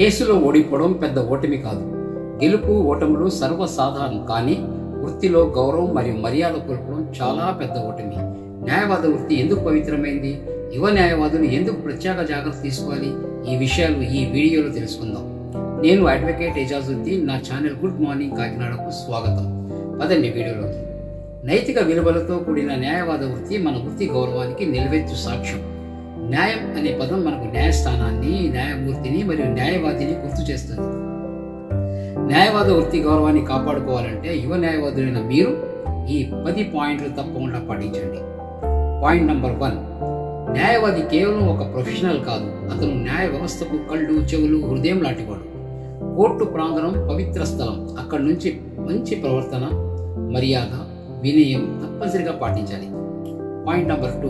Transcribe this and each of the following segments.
కేసులో ఓడిపోవడం పెద్ద ఓటమి కాదు. గెలుపు ఓటములు సర్వసాధారణం కానీ వృత్తిలో గౌరవం మరియు మర్యాద కోల్పోవడం చాలా పెద్ద ఓటమి. న్యాయవాద వృత్తి ఎందుకు పవిత్రమైంది? యువ న్యాయవాదులు ఎందుకు ప్రత్యేక జాగ్రత్త తీసుకోవాలి? ఈ విషయాలు ఈ వీడియోలో తెలుసుకుందాం. నేను అడ్వకేట్ ఎజాజుద్దీన్ నా ఛానల్ గుడ్ మార్నింగ్ కాకినాడకు స్వాగతం. పదండి వీడియోలోకి. నైతిక విలువలతో కూడిన న్యాయవాద వృత్తి మన వృత్తి గౌరవానికి నిలవెత్తు సాక్ష్యం. న్యాయం అనే పదం మనకు న్యాయస్థానాన్ని న్యాయమూర్తిని మరియు న్యాయవాదిని గుర్తు చేస్తుంది. న్యాయవాద వృత్తి గౌరవాన్ని కాపాడుకోవాలంటే యువ న్యాయవాదులైన మీరు ఈ పది పాయింట్లు తప్పకుండా పాటించండి. Point number one. న్యాయవాది కేవలం ఒక ప్రొఫెషనల్ కాదు అతను న్యాయ వ్యవస్థకు కళ్ళు చెవులు హృదయం లాంటివాడు. కోర్టు ప్రాంగణం పవిత్ర స్థలం అక్కడి నుంచి మంచి ప్రవర్తన మర్యాద వినయం తప్పనిసరిగా పాటించాలి. Point number two.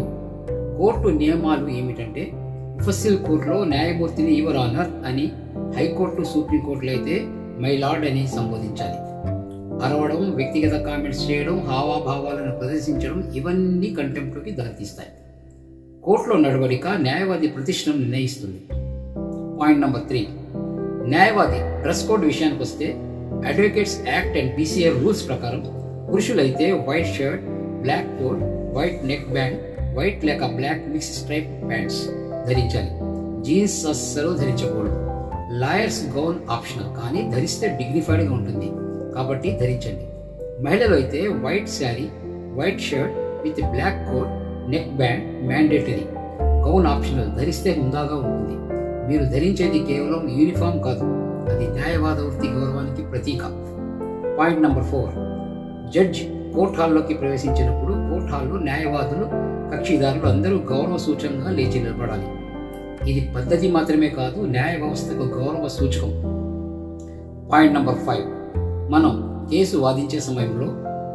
కోర్టు నియమాలు ఏమిటంటే ముఫస్సిల్ కోర్టులో న్యాయమూర్తిని యువర్ ఆనర్ అని హైకోర్టు సుప్రీంకోర్టులో అయితే మై లార్డ్ అని సంబోధించాలి. అరవడం వ్యక్తిగత కామెంట్స్ చేయడం హావాభావాలను ప్రదర్శించడం ఇవన్నీ కంటెంప్ట్కి దారితీస్తాయి. కోర్టులో నడవడిక న్యాయవాది ప్రతిష్టను నిర్ణయిస్తుంది. Point number three. న్యాయవాది డ్రెస్ కోడ్ విషయానికి వస్తే advocates act and BCR rules ప్రకారం పురుషులైతే white shirt black coat white neck band white లేక బ్లాక్ మిక్స్ స్ట్రైప్ ప్యాంట్స్. ధరించాలి. జీన్స్ అస్సలు ధరించకూడదు. లాయర్స్ గౌన్ ఆప్షనల్ కానీ ధరిస్తే డిగ్నిఫైడ్గా ఉంటుంది. కాబట్టి ధరించండి. మహిళలు అయితే white sari white shirt with black coat neck band mandatory. Gown optional ధరిస్తే హుందాగా ఉంటుంది. మీరు ధరించేది కేవలం యూనిఫామ్ కాదు అది న్యాయవాద వృత్తి గౌరవానికి ప్రతీక. Point number four. Judge court హాల్లోకి ప్రవేశించినప్పుడు కోర్ట్ హాల్లో న్యాయవాదులు కక్షిదారులు అందరూ గౌరవ సూచకంగా లేచి నిలబడాలి. ఇది పద్ధతి మాత్రమే కాదు న్యాయ వ్యవస్థకు గౌరవ సూచకం. పాయింట్ నెంబర్ ఫైవ్ మనం కేసు వాదించే సమయంలో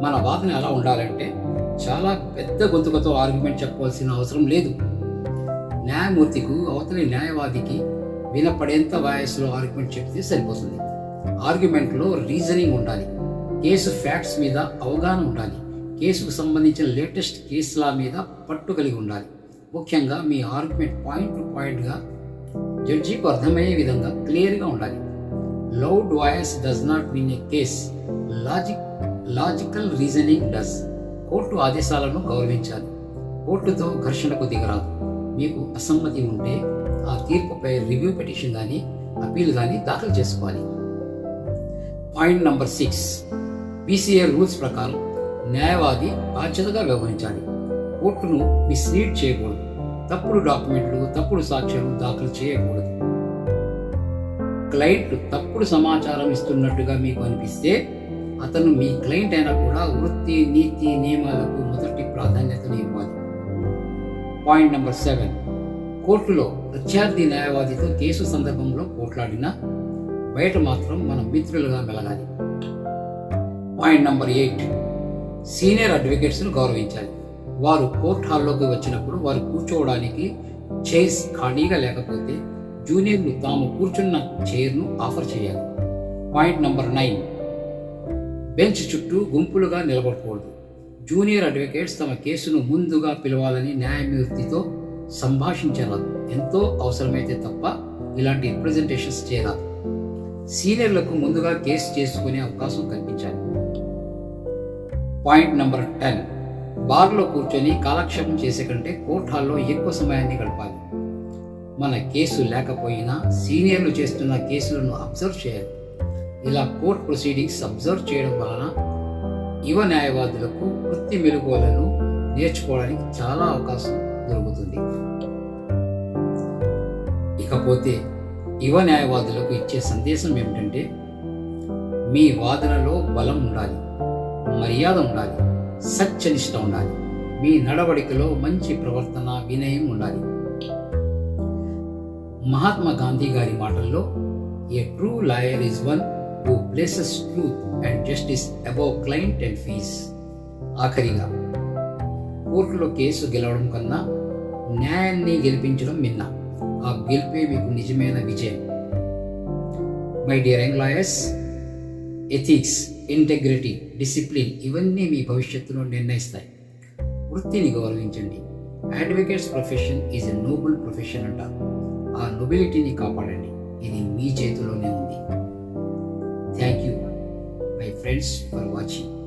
మన వాదన ఎలా ఉండాలంటే చాలా పెద్ద గొంతుకతో ఆర్గ్యుమెంట్ చెప్పవలసిన అవసరం లేదు. న్యాయమూర్తికు అవతలి న్యాయవాదికి వినపడేంత వాయిస్లో ఆర్గ్యుమెంట్ చెప్తే సరిపోతుంది. ఆర్గ్యుమెంట్లో రీజనింగ్ ఉండాలి. కేసు ఫ్యాక్ట్స్ మీద అవగాహన ఉండాలి. కేసుకు సంబంధించిన లేటెస్ట్ కేసుల మీద పట్టు కలిగి ఉండాలి. ముఖ్యంగా మీ ఆర్గ్యుమెంట్ పాయింట్ టు పాయింట్గా జడ్జికు అర్థమయ్యే విధంగా క్లియర్గా ఉండాలి. Loud voice does not mean a case logic logical reasoning does court ఆదేశాలను గౌరవించాలి. కోర్టుతో ఘర్షణకు దిగరాదు. మీకు అసమ్మతి ఉంటే ఆ తీర్పుపై రివ్యూ పిటిషన్ కానీ అప్పీల్ కానీ దాఖలు చేసుకోవాలి. Point number six. BCA rules ప్రకారం న్యాయవాది బాధ్యతగా వ్యవహరించాలి. కోర్టును మిస్లీడ్ చేయకూడదు. తప్పుడు డాక్యుమెంట్లు తప్పుడు సాక్ష్యాలు దాఖలు చేయకూడదు. క్లయింట్లు తప్పుడు సమాచారం ఇస్తున్నట్టుగా మీకు అనిపిస్తే అతను మీ క్లయింట్ అయినా కూడా వృత్తి నీతి నియమాలకు మొదటి ప్రాధాన్యతను ఇవ్వాలి. Point number seven. కోర్టులో ప్రత్యర్థి న్యాయవాదితో కేసు సందర్భంలో పోట్లాడినా బయట మాత్రం మనం మిత్రులుగా మెలగాలి. Point number eight. సీనియర్ అడ్వకేట్స్ను గౌరవించాలి. వారు కోర్ట్ హాల్లోకి వచ్చినప్పుడు వారు కూర్చోవడానికి చైర్స్ ఖాళీగా లేకపోతే జూనియర్లు తాము కూర్చున్న చైర్ను ఆఫర్ చేయాలి. Point number nine. బెంచ్ చుట్టూ గుంపులుగా నిలబడకూడదు. జూనియర్ అడ్వకేట్స్ తమ కేసును ముందుగా పిలవాలని న్యాయమూర్తితో సంభాషించరాదు ఎంతో అవసరమైతే తప్ప ఇలాంటి రిప్రజెంటేషన్స్ చేయరాదు. సీనియర్లకు ముందుగా కేసు చేసుకునే అవకాశం కల్పించాలి. Point number ten. బార్లో కూర్చొని కాలక్షేపం చేసే కంటే కోర్ట్ హాల్లో ఎక్కువ సమయాన్ని గడపాలి. మన కేసు లేకపోయినా సీనియర్లు చేస్తున్న కేసులను అబ్జర్వ్ చేయాలి. ఇలా కోర్ట్ ప్రొసీడింగ్స్ అబ్జర్వ్ చేయడం వలన యువ న్యాయవాదులకు వృత్తి మెలుగులను నేర్చుకోవడానికి చాలా అవకాశం దొరుకుతుంది. ఇకపోతే యువ న్యాయవాదులకు ఇచ్చే సందేశం ఏమిటంటే మీ వాదనలో బలం ఉండాలి. మర్యాద ఉండాలి సత్యనిష్ట ఉండాలి మీ నడవడికలో మంచి ప్రవర్తన వినయం ఉండాలి. మహాత్మా గాంధీ గారి మాటల్లో a true lawyer is one who places truth and justice above client and fees ఆఖరిగా కోర్టులో కేసు గెలవడం కన్నా న్యాయాన్ని గెలిపించడం మిన్న ఆ గెలిపే మీకు నిజమైన విజయం. My dear young lawyers ethics integrity discipline ఇవన్నీ మీ భవిష్యత్తును నిర్ణయిస్తాయి. వృత్తిని గౌరవించండి. Advocates profession is a noble profession అంటారు. ఆ నొబిలిటీని కాపాడండి. ఇది మీ చేతిలోనే ఉంది. Thank you my friends for watching